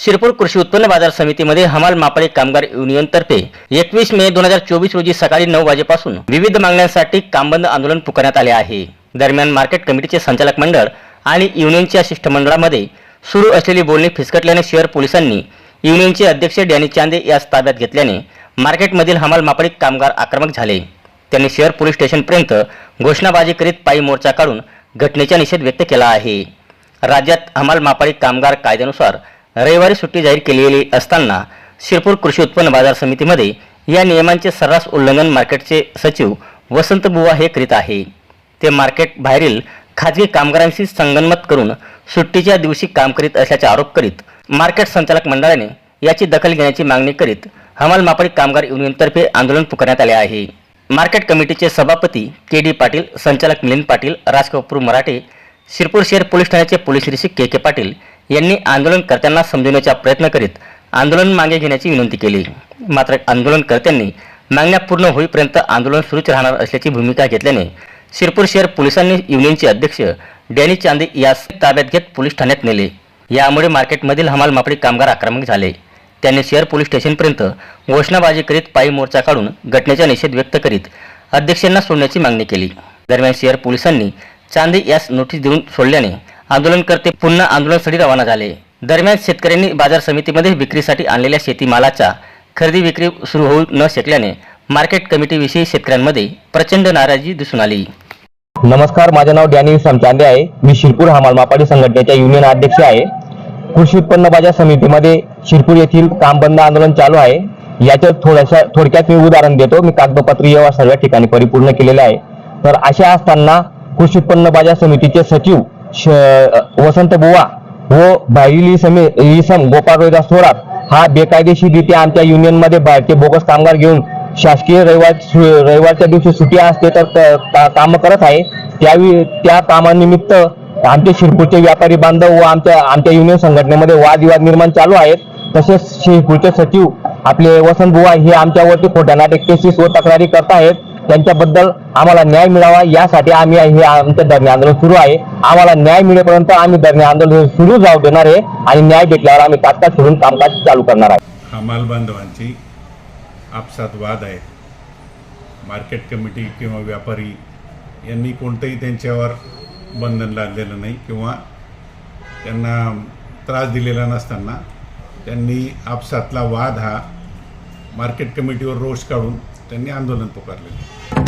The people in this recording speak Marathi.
शिरपूर कृषी उत्पन्न बाजार समितीमध्ये हमाल मापडी कामगार युनियनतर्फे एकवीस मे दोन हजार चोवीस रोजी सकाळी नऊ वाजेपासून विविध मागण्यांसाठी कामबंद आंदोलन पुकारण्यात आले आहे. दरम्यान मार्केट कमिटीचे संचालक मंडळ आणि युनियनच्या शिष्टमंडळामध्ये सुरू असलेली बोलणी फिसकटल्याने शहर पोलिसांनी युनियनचे अध्यक्ष डॅनी चांदे यास ताब्यात घेतल्याने मार्केटमधील हमाल मापडी कामगार आक्रमक झाले. त्यांनी शहर पोलीस स्टेशनपर्यंत घोषणाबाजी करीत पायी मोर्चा काढून घटनेचा निषेध व्यक्त केला आहे. राज्यात हमाल मापाडी कामगार कायद्यानुसार रविवारी सुट्टी जाहीर केलेली असताना शिरपूर कृषी उत्पन्न बाजार समितीमध्ये या नियमांचे सर्रास उल्लंघन मार्केटचे सचिव वसंत बुवा हे करीत आहे. ते मार्केट बाहेरील खाजगी कामगारांशी संगनमत करून सुट्टीच्या दिवशी काम करीत असल्याचा आरोप करीत मार्केट संचालक मंडळाने याची दखल घेण्याची मागणी करीत हमाल मापडी कामगार युनियनतर्फे आंदोलन पुकारण्यात आले आहे. मार्केट कमिटीचे सभापती के डी पाटील संचालक मिलिंद पाटील राजकपूर मराठे शिरपूर शहर पोलीस ठाण्याचे पोलीस निरीक्षक के के पाटील यांनी आंदोलनकर्त्यांना समजवण्याचा प्रयत्न करीत आंदोलन मागे घेण्याची विनंती केली. मात्र आंदोलनकर्त्यांनी मागण्या पूर्ण होईपर्यंत आंदोलन सुरूच राहणार असल्याची भूमिका घेतल्याने शिरपूर शहर पोलिसांनी युनियनचे अध्यक्ष डॅनी चांदे यास ताब्यात घेत पोलीस ठाण्यात नेले. यामुळे मार्केटमधील हमाल मापडी कामगार आक्रमक झाले. त्यांनी शहर पोलीस स्टेशनपर्यंत घोषणाबाजी करीत पायी मोर्चा काढून घटनेचा निषेध व्यक्त करीत अध्यक्षांना सोडण्याची मागणी केली. दरम्यान शहर पोलिसांनी चांदे यास नोटीस देऊन सोडल्याने आंदोलनकर्ते पुन्हा आंदोलनस्थळी रवाना झाले. दरम्यान शेतकऱ्यांनी बाजार समितीमध्ये विक्रीसाठी आणलेल्या शेतीमालाचा खरेदी विक्री सुरू होऊ न शकल्याने मार्केट कमिटीविषयी शेतकऱ्यांमध्ये प्रचंड नाराजी दिसून आली. नमस्कार माझे नाव डॅनी समचांदे आहे. मी शिरपूर हमाल मापाडी संघटनेच्या युनियन अध्यक्ष आहे. कृषी उत्पन्न बाजार समितीमध्ये शिरपूर येथील काम बंद आंदोलन चालू आहे. याच्यात थोड्याशा थोडक्यात मी उदाहरण देतो. मी कागदपत्र व्यवहार सर्व ठिकाणी परिपूर्ण केलेले आहे. तर अशा असताना कृषी उत्पन्न बाजार समितीचे सचिव श- वसंत बुवा व बाहेरील समी इसम गोपाळ रोहिदास थोरात हा बेकायदेशीररित्या आमच्या युनियनमध्ये बाहेरचे बोगस कामगार घेऊन शासकीय रविवार सु- रविवारच्या दिवशी सुट्टी असते तर काम करत आहे. त्यावेळी त्या कामानिमित्त आमचे शिरपूरचे व्यापारी बांधव व आमच्या आमच्या युनियन संघटनेमध्ये वादविवाद निर्माण चालू आहेत. तसेच शिरपूरचे सचिव आपले वसंत बुवा हे आमच्यावरती खोट्या नाटक केसेस व तक्रारी करत आहेत त्यांच्याबद्दल आम्हाला न्याय मिळावा यासाठी आम्ही हे आमचं धरणे आंदोलन सुरू आहे. आम्हाला न्याय मिळेपर्यंत आम्ही धरणे आंदोलन सुरू जाऊ देणार आहे आणि न्याय भेटल्यावर आम्ही तात्काळ सोडून कामकाज चालू करणार आहे. हमाल बांधवांची आपसात वाद आहेत. मार्केट कमिटी किंवा व्यापारी यांनी कोणतंही त्यांच्यावर बंधन लादलेलं नाही किंवा त्यांना त्रास दिलेला नसताना त्यांनी आपसातला वाद हा मार्केट कमिटीवर रोष काढून त्यांनी आंदोलन पुकारलेलं